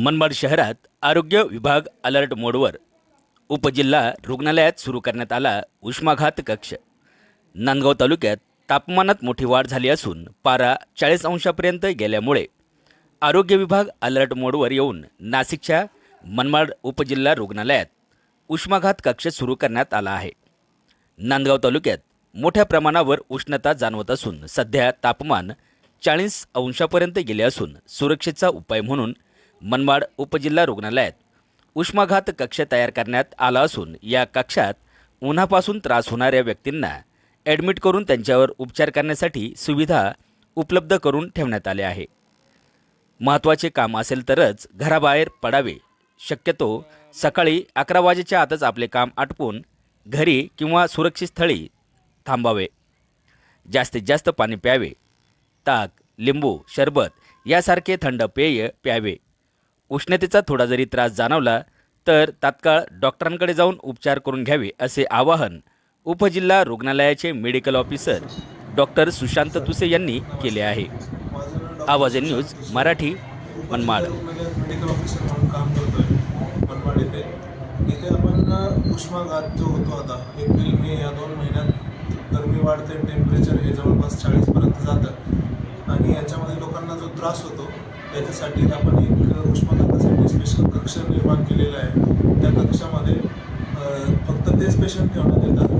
मनमाड शहरात आरोग्य विभाग अलर्ट मोडवर. उपजिल्हा रुग्णालयात सुरू करण्यात आला उष्माघात कक्ष. नांदगाव तालुक्यात तापमानात मोठी वाढ झाली असून पारा चाळीस अंशापर्यंत गेल्यामुळे आरोग्य विभाग अलर्ट मोडवर येऊन नाशिकच्या मनमाड उपजिल्हा रुग्णालयात उष्माघात कक्ष सुरू करण्यात आला आहे. नांदगाव तालुक्यात मोठ्या प्रमाणावर उष्णता जाणवत असून सध्या तापमान चाळीस अंशापर्यंत गेले असून सुरक्षेचा उपाय म्हणून मनमाड उपजिल्हा रुग्णालयात. उष्माघात कक्ष तयार करण्यात आला असून या कक्षात उन्हापासून त्रास होणाऱ्या व्यक्तींना ॲडमिट करून त्यांच्यावर उपचार करण्यासाठी सुविधा उपलब्ध करून ठेवण्यात आले आहे. महत्त्वाचे काम असेल तरच घराबाहेर पडावे. शक्यतो सकाळी अकरा वाजेच्या आतच आपले काम आटपून घरी किंवा सुरक्षित स्थळी थांबावे. जास्तीत जास्त पाणी प्यावे. ताक लिंबू सरबत यासारखे थंड पेय प्यावे. उष्णतेचा थोडा जरी त्रास जाणवला तर तात्काळ डॉक्टरांकडे जाऊन उपचार करून घ्यावे असे आवाहन उपजिल्हा रुग्णालयाचे मेडिकल ऑफिसर डॉक्टर सुशांत तुसे यांनी केले आहे. आवाज news Marathi Manmad. Medical officer म्हणून काम करतोय मनमाड येथे इथे आपण उष्माघात जो होतो आता एप्रिल मे या दोन महिन्यात गरमी वाढते टेम्परेचर हे जवळपास चाळीसपर्यंत जातं. आणि याच्यामध्ये लोकांना जो त्रास होतो त्याच्यासाठी आपण एक उष्माघातासाठी स्पेशल कक्ष निर्माण केलेला आहे. त्या कक्षामध्ये फक्त तेच पेशंट ठेवण्यात येतात.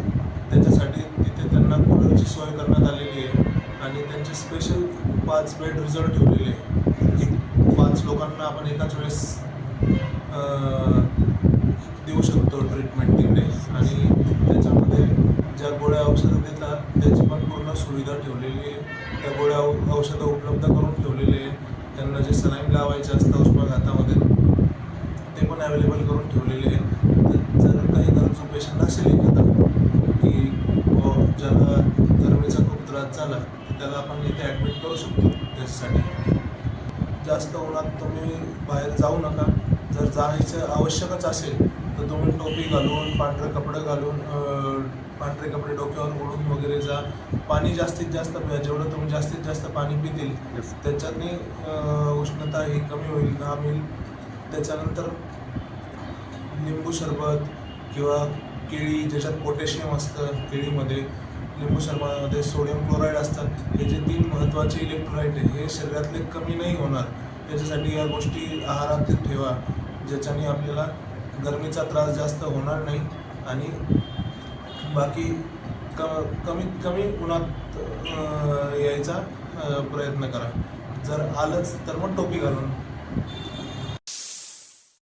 त्याच्यासाठी तिथे त्यांना कूलरची सोय करण्यात आलेली आहे आणि त्यांचे स्पेशल पाच बेड रिझर्व ठेवलेले आहे एक पाच लोकांना आपण एकाच वेळेस देऊ शकतो ट्रीटमेंट तिकडे. आणि त्याच्यामध्ये ज्या गोळ्या औषधं देतात त्याची पण पूर्ण सुविधा ठेवलेली आहे. त्या गोळ्या औ- औषधं उपलब्ध करून ठेवलेले आहे त्यांना जे सलाईन लावायचे असतं उष्माघातामध्ये ते पण अवेलेबल करून ठेवलेले आहे तर जर काही गरजू पेशंट असेल एखादा की ज्याला गरमीचा खूप त्रास झाला तर त्याला आपण इथे ॲडमिट करू शकतो त्याच्यासाठी. जास्त उन्हात तुम्ही बाहेर जाऊ नका. जर जायचं आवश्यकच असेल तर तुम्ही टोपी घालून पांढरे कपडे घालून पांढरे कपडे डोक्यावर ओढून वगैरे जा. पाणी जास्तीत जास्त प्या जेवढं तुम्ही जास्तीत जास्त पाणी पितील त्याच्याने उष्णता ही कमी होईल. घाम येईल त्याच्यानंतर लिंबू सरबत किंवा केळी ज्याच्यात पोटॅशियम असतं केळीमध्ये लिंबू सरबतामध्ये सोडियम क्लोराईड असतात. हे जे तीन महत्त्वाचे इलेक्ट्रोलाइट आहे हे शरीरातले कमी नाही होणार. त्याच्यासाठी या गोष्टी आहारात ठेवा ज्याच्याने आपल्याला गरमीचा त्रास जास्त होणार नाही आणि बाकी क कमीत कमी उन्हात यायचा प्रयत्न करा. जर आलंच तर मग टोपी घालून.